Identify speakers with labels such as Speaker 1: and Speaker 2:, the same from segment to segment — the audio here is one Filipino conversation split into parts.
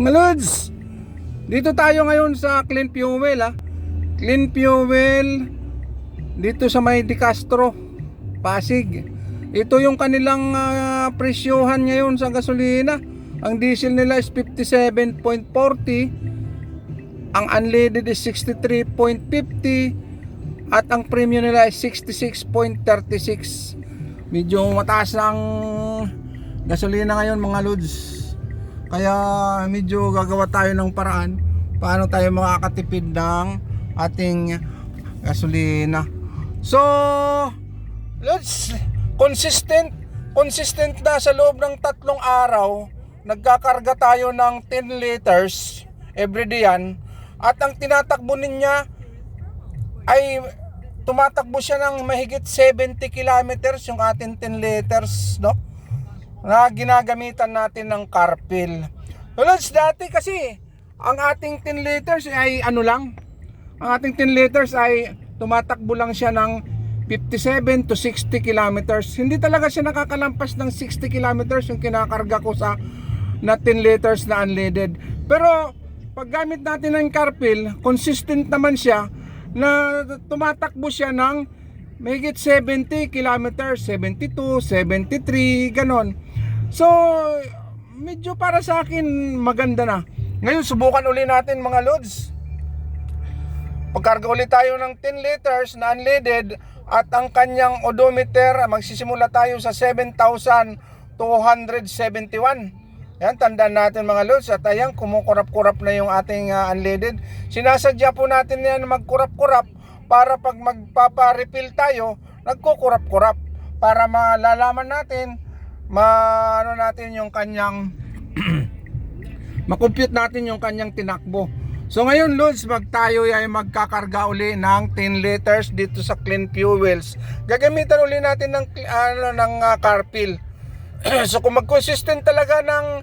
Speaker 1: Mga Lods, dito tayo ngayon sa Clean Fuel ha. Clean Fuel dito sa May Di Castro, Pasig. Ito yung kanilang ah, presyohan ngayon sa gasolina. Ang diesel nila is 57.40. Ang unleaded is 63.50 at ang premium nila is 66.36. Medyo mataas ang gasolina ngayon mga lods. Kaya medyo gagawa tayo ng paraan paano tayo makakatipid ng ating gasolina. So, lods, consistent consistent na sa loob ng tatlong araw nagkakarga tayo ng 10 liters every day yan at ang tinatakbo niya ay tumatakbo siya ng mahigit 70 kilometers yung ating 10 liters no na ginagamitan natin ng carpil. Lods, dati kasi ang ating 10 liters ay ano lang? Ang ating 10 liters ay tumatakbo lang siya ng 57 to 60 kilometers. Hindi talaga siya nakakalampas ng 60 kilometers yung kinakarga ko sa na 10 liters na unleaded. Pero pag gamit natin ng carpil consistent naman siya na tumatakbo siya ng mahigit 70 kilometers 72, 73 ganon so medyo para sa akin maganda na ngayon subukan uli natin mga loads Pagkarga ulit tayo ng 10 liters na unleaded at ang kanyang odometer magsisimula tayo sa 7,271. Yan, tandaan natin mga lods at ayan, kumukurap-kurap na yung ating ah, unleaded. Sinasadya po natin yan magkurap-kurap para pag magpapa-refill tayo, nagkukurap-kurap para malalaman natin maano natin yung kanyang makompute natin yung kanyang tinakbo. So ngayon Lods, mag tayo ay magkakarga uli ng 10 liters dito sa Clean Fuels. Gagamitan uli natin ng ano ng uh, carpil. so kung mag-consistent talaga ng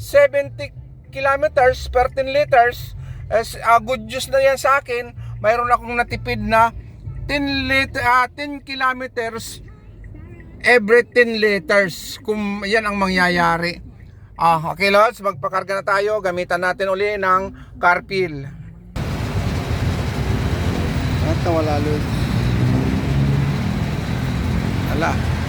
Speaker 1: 70 kilometers per 10 liters, as uh, good news na yan sa akin, mayroon akong natipid na 10 liter ah, 10 kilometers every 10 liters kung yan ang mangyayari. Ah, okay lods, magpakarga na tayo. Gamitan natin uli ng carpil. At wala lods. Wala.